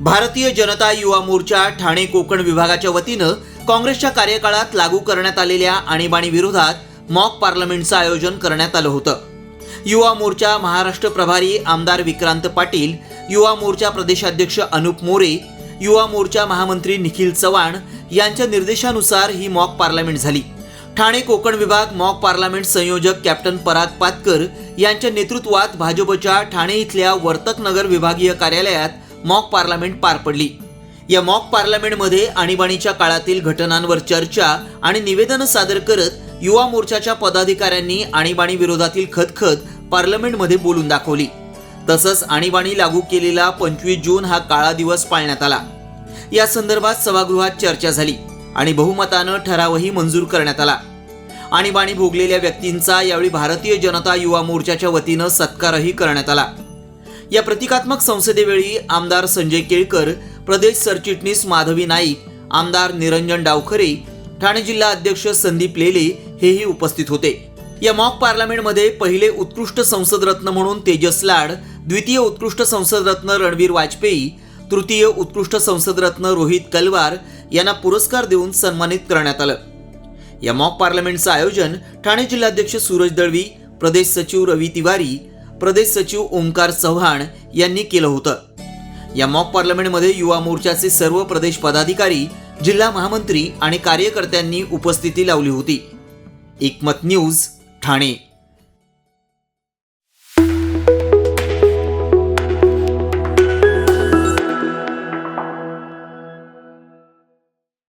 भारतीय जनता युवा मोर्चा ठाणे कोकण विभागाच्या वतीनं काँग्रेसच्या कार्यकाळात लागू करण्यात आलेल्या आणीबाणी विरोधात मॉक पार्लमेंटचं आयोजन करण्यात आलं होतं. युवा मोर्चा महाराष्ट्र प्रभारी आमदार विक्रांत पाटील युवा मोर्चा प्रदेशाध्यक्ष अनुप मोरे युवा मोर्चा महामंत्री निखिल चव्हाण यांच्या निर्देशानुसार ही मॉक पार्लमेंट झाली. ठाणे कोकण विभाग मॉक पार्लमेंट संयोजक कॅप्टन पराग पातकर यांच्या नेतृत्वात भाजपच्या ठाणे इथल्या वर्तकनगर विभागीय कार्यालयात मॉक पार्लमेंट पार पडली. या मॉक पार्लमेंटमध्ये आणीबाणीच्या काळातील घटनांवर चर्चा आणि निवेदन सादर करत युवा मोर्चाच्या पदाधिकाऱ्यांनी आणीबाणी विरोधातील खतखत पार्लमेंटमध्ये बोलून दाखवली. तसंच आणीबाणी लागू केलेला पंचवीस जून हा काळा दिवस पाळण्यात आला. या संदर्भात सभागृहात चर्चा झाली आणि बहुमतानं ठरावही मंजूर करण्यात आला. आणीबाणी भोगलेल्या व्यक्तींचा यावेळी भारतीय जनता युवा मोर्चाच्या वतीनं सत्कारही करण्यात आला. या प्रतिकात्मक संसदेवेळी आमदार संजय केळकर प्रदेश सरचिटणीस माधवी नाईक आमदार निरंजन डावखरे ठाणे जिल्हा अध्यक्ष संदीप लेले हेही उपस्थित होते. या मॉक पार्लमेंटमध्ये पहिले उत्कृष्ट संसदरत्न म्हणून तेजस लाड द्वितीय उत्कृष्ट संसदरत्न रणवीर वाजपेयी तृतीय उत्कृष्ट संसदरत्न रोहित कलवार यांना पुरस्कार देऊन सन्मानित करण्यात आलं. या मॉक पार्लमेंटचं आयोजन ठाणे जिल्हाध्यक्ष सूरज दळवी प्रदेश सचिव रवी तिवारी प्रदेश सचिव ओंकार चव्हाण यांनी केलं होतं. या मॉक पार्लमेंटमध्ये युवा मोर्चाचे सर्व प्रदेश पदाधिकारी जिल्हा महामंत्री आणि कार्यकर्त्यांनी उपस्थिती लावली होती. एकमत न्यूज ठाणे.